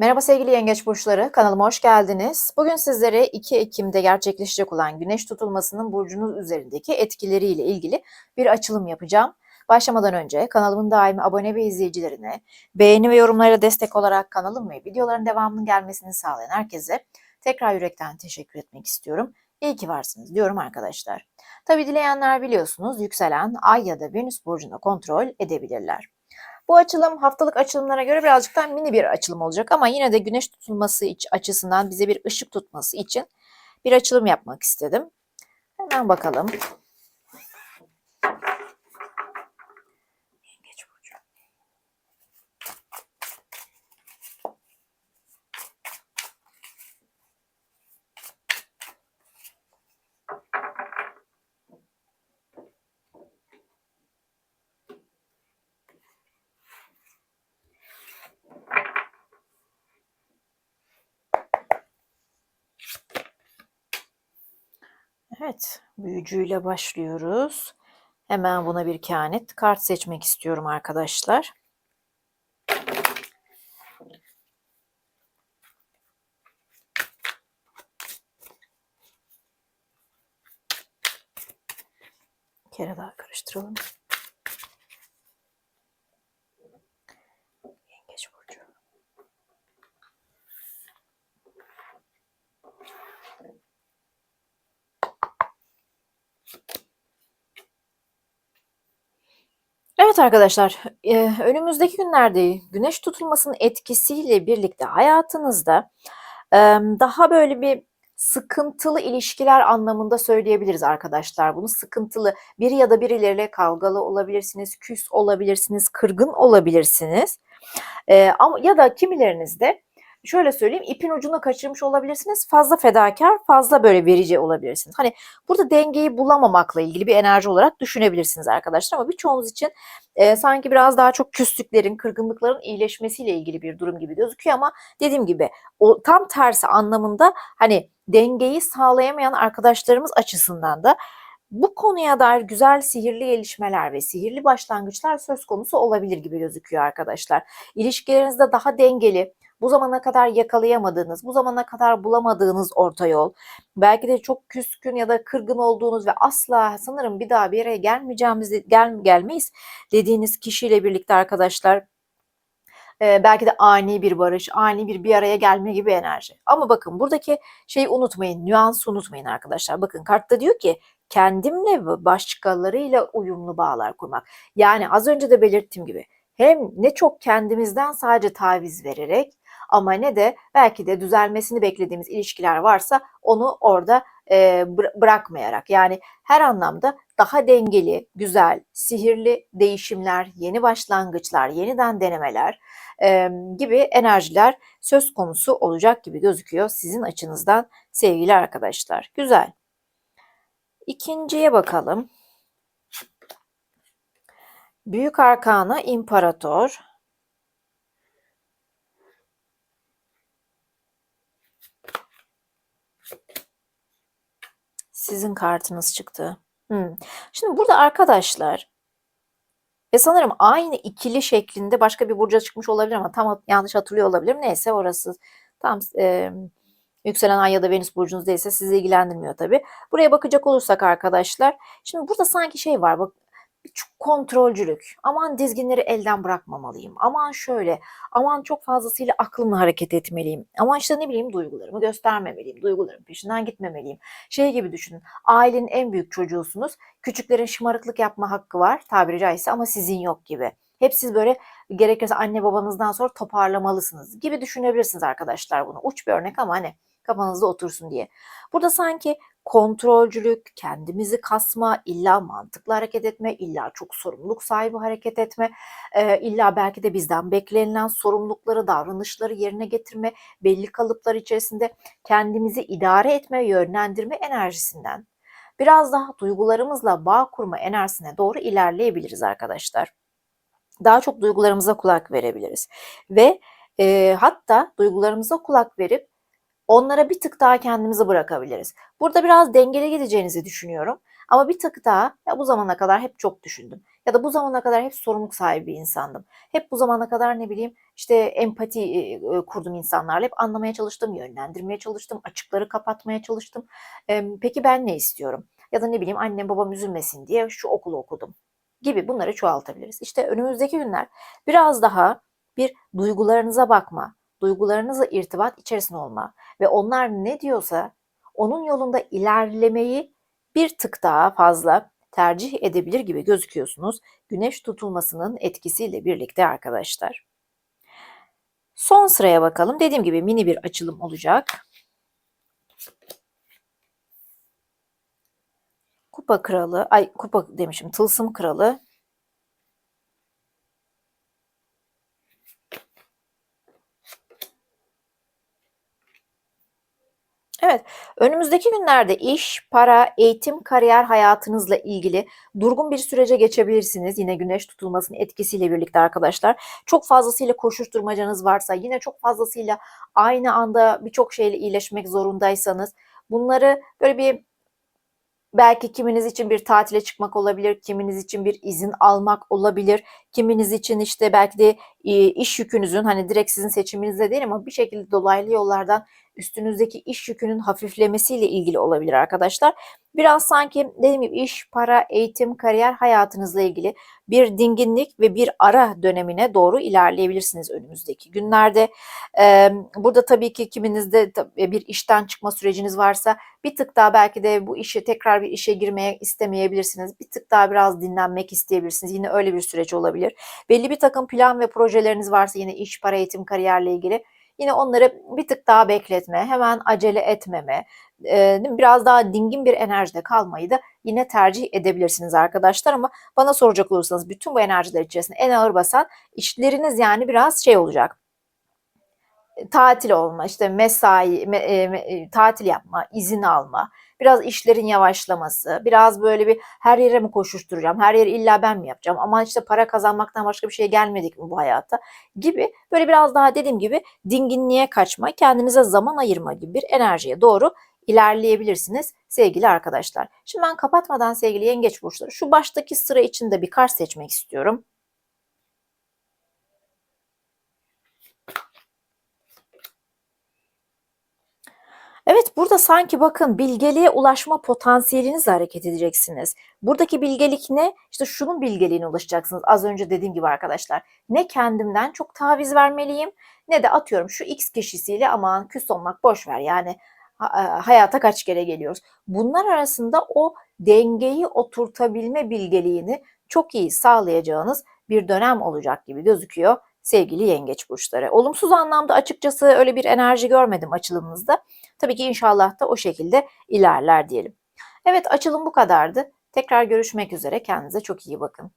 Merhaba sevgili yengeç burçları, kanalıma hoş geldiniz. Bugün sizlere 2 Ekim'de gerçekleşecek olan güneş tutulmasının burcunuz üzerindeki etkileriyle ilgili bir açılım yapacağım. Başlamadan önce kanalımın daimi abone ve izleyicilerine, beğeni ve yorumlara destek olarak kanalım ve videoların devamının gelmesini sağlayan herkese tekrar yürekten teşekkür etmek istiyorum. İyi ki varsınız diyorum arkadaşlar. Tabi dileyenler biliyorsunuz yükselen ay ya da venüs burcunu kontrol edebilirler. Bu açılım haftalık açılımlara göre birazcık daha mini bir açılım olacak ama yine de güneş tutulması açısından bize bir ışık tutması için bir açılım yapmak istedim. Hemen bakalım. Evet, büyücüyle başlıyoruz. Hemen buna bir kehanet kart seçmek istiyorum arkadaşlar. Bir kere daha karıştıralım. Yengeç burcu. Evet arkadaşlar, eee, önümüzdeki günlerde güneş tutulmasının etkisiyle birlikte hayatınızda emm, daha böyle bir sıkıntılı ilişkiler anlamında söyleyebiliriz arkadaşlar bunu. Sıkıntılı, biri ya da birileriyle kavgalı olabilirsiniz, küs olabilirsiniz, kırgın olabilirsiniz. Eee, ama ya da kimileriniz de şöyle söyleyeyim, ipin ucunu kaçırmış olabilirsiniz. Fazla fedakar, fazla böyle verici olabilirsiniz. Hani burada dengeyi bulamamakla ilgili bir enerji olarak düşünebilirsiniz arkadaşlar ama birçoğunuz için Eee, sanki biraz daha çok küslüklerin, kırgınlıkların iyileşmesiyle ilgili bir durum gibi gözüküyor ama dediğim gibi o tam tersi anlamında hani dengeyi sağlayamayan arkadaşlarımız açısından da bu konuya dair güzel sihirli gelişmeler ve sihirli başlangıçlar söz konusu olabilir gibi gözüküyor arkadaşlar. İlişkilerinizde daha dengeli, bu zamana kadar yakalayamadığınız, bu zamana kadar bulamadığınız orta yol, belki de çok küskün ya da kırgın olduğunuz ve asla sanırım bir daha bir araya gelmeyeceğimiz, gel, gelmeyiz dediğiniz kişiyle birlikte arkadaşlar Eee, belki de ani bir barış, ani bir bir araya gelme gibi enerji. Ama bakın buradaki şeyi unutmayın, nüansı unutmayın arkadaşlar. Bakın kartta diyor ki kendimle ve başkalarıyla uyumlu bağlar kurmak. Yani az önce de belirttiğim gibi hem ne çok kendimizden sadece taviz vererek ama ne de belki de düzelmesini beklediğimiz ilişkiler varsa onu orada bıra- bırakmayarak yani her anlamda daha dengeli, güzel, sihirli değişimler, yeni başlangıçlar, yeniden denemeler em, gibi enerjiler söz konusu olacak gibi gözüküyor sizin açınızdan sevgili arkadaşlar. Güzel. İkinciye bakalım. Büyük Arkana İmparator. Sizin kartınız çıktı. Hmm. Şimdi burada arkadaşlar ve sanırım aynı ikili şeklinde başka bir burca çıkmış olabilir ama tam yanlış hatırlıyor olabilirim. Neyse orası tam e, yükselen ay ya da venüs burcunuz değilse sizi ilgilendirmiyor tabii. Buraya bakacak olursak arkadaşlar şimdi burada sanki şey var bak kontrolcülük. Aman dizginleri elden bırakmamalıyım. Aman şöyle. Aman çok fazlasıyla aklımla hareket etmeliyim. Aman işte ne bileyim duygularımı göstermemeliyim. Duygularım peşinden gitmemeliyim. Şey gibi düşünün. Ailenin en büyük çocuğusunuz. Küçüklerin şımarıklık yapma hakkı var tabiri caizse ama sizin yok gibi. Hep siz böyle gerekirse anne babanızdan sonra toparlamalısınız gibi düşünebilirsiniz arkadaşlar bunu. Uç bir örnek ama hani kafanızda otursun diye. Burada sanki kontrolcülük, kendimizi kasma, illa mantıklı hareket etme, illa çok sorumluluk sahibi hareket etme, e, illa belki de bizden beklenilen sorumlulukları, davranışları yerine getirme, belli kalıplar içerisinde kendimizi idare etme, yönlendirme enerjisinden biraz daha duygularımızla bağ kurma enerjisine doğru ilerleyebiliriz arkadaşlar. Daha çok duygularımıza kulak verebiliriz ve e, hatta duygularımıza kulak verip onlara bir tık daha kendimizi bırakabiliriz. Burada biraz dengeli gideceğinizi düşünüyorum. Ama bir tık daha ya bu zamana kadar hep çok düşündüm. Ya da bu zamana kadar hep sorumluluk sahibi bir insandım. Hep bu zamana kadar ne bileyim işte empati e, kurdum insanlarla. Hep anlamaya çalıştım, yönlendirmeye çalıştım, açıkları kapatmaya çalıştım. E, peki ben ne istiyorum? Ya da ne bileyim annem babam üzülmesin diye şu okulu okudum gibi bunları çoğaltabiliriz. İşte önümüzdeki günler biraz daha bir duygularınıza bakma, duygularınızla irtibat içerisinde olma ve onlar ne diyorsa onun yolunda ilerlemeyi bir tık daha fazla tercih edebilir gibi gözüküyorsunuz. Güneş tutulmasının etkisiyle birlikte arkadaşlar. Son sıraya bakalım. Dediğim gibi mini bir açılım olacak. Kupa kralı, ay kupa demişim, tılsım kralı Evet, önümüzdeki günlerde iş, para, eğitim, kariyer hayatınızla ilgili durgun bir sürece geçebilirsiniz. Yine güneş tutulmasının etkisiyle birlikte arkadaşlar. Çok fazlasıyla koşuşturmacanız varsa, yine çok fazlasıyla aynı anda birçok şeyle iyileşmek zorundaysanız bunları böyle bir Belki kiminiz için bir tatile çıkmak olabilir, kiminiz için bir izin almak olabilir, kiminiz için işte belki de iş yükünüzün hani direkt sizin seçiminizde değil ama bir şekilde dolaylı yollardan üstünüzdeki iş yükünün hafiflemesiyle ilgili olabilir arkadaşlar. Biraz sanki dediğim gibi iş, para, eğitim, kariyer hayatınızla ilgili bir dinginlik ve bir ara dönemine doğru ilerleyebilirsiniz önümüzdeki günlerde. Burada tabii ki kiminizde bir işten çıkma süreciniz varsa bir tık daha belki de bu işe tekrar bir işe girmeye istemeyebilirsiniz. Bir tık daha biraz dinlenmek isteyebilirsiniz. Yine öyle bir süreç olabilir. Belli bir takım plan ve projeleriniz varsa yine iş, para, eğitim, kariyerle ilgili Yine onları bir tık daha bekletme, hemen acele etmeme, biraz daha dingin bir enerjide kalmayı da yine tercih edebilirsiniz arkadaşlar. Ama bana soracak olursanız bütün bu enerjiler içerisinde en ağır basan işleriniz yani biraz şey olacak. Tatil olma, işte mesai, me, e, tatil yapma, izin alma, biraz işlerin yavaşlaması, biraz böyle bir her yere mi koşuşturacağım, her yeri illa ben mi yapacağım, ama işte para kazanmaktan başka bir şey gelmedik mi bu hayata gibi böyle biraz daha dediğim gibi dinginliğe kaçma, kendinize zaman ayırma gibi bir enerjiye doğru ilerleyebilirsiniz sevgili arkadaşlar. Şimdi ben kapatmadan sevgili yengeç burçları şu baştaki sıra içinde bir kart seçmek istiyorum. Evet burada sanki bakın bilgeliğe ulaşma potansiyelinizle hareket edeceksiniz. Buradaki bilgelik ne? İşte şunun bilgeliğine ulaşacaksınız. Az önce dediğim gibi arkadaşlar. Ne kendimden çok taviz vermeliyim ne de atıyorum şu X kişisiyle aman küs olmak boş ver yani e, hayata kaç kere geliyoruz. Bunlar arasında o dengeyi oturtabilme bilgeliğini çok iyi sağlayacağınız bir dönem olacak gibi gözüküyor sevgili yengeç burçları. Olumsuz anlamda açıkçası öyle bir enerji görmedim açılımınızda. Tabii ki inşallah da o şekilde ilerler diyelim. Evet açılım bu kadardı. Tekrar görüşmek üzere. Kendinize çok iyi bakın.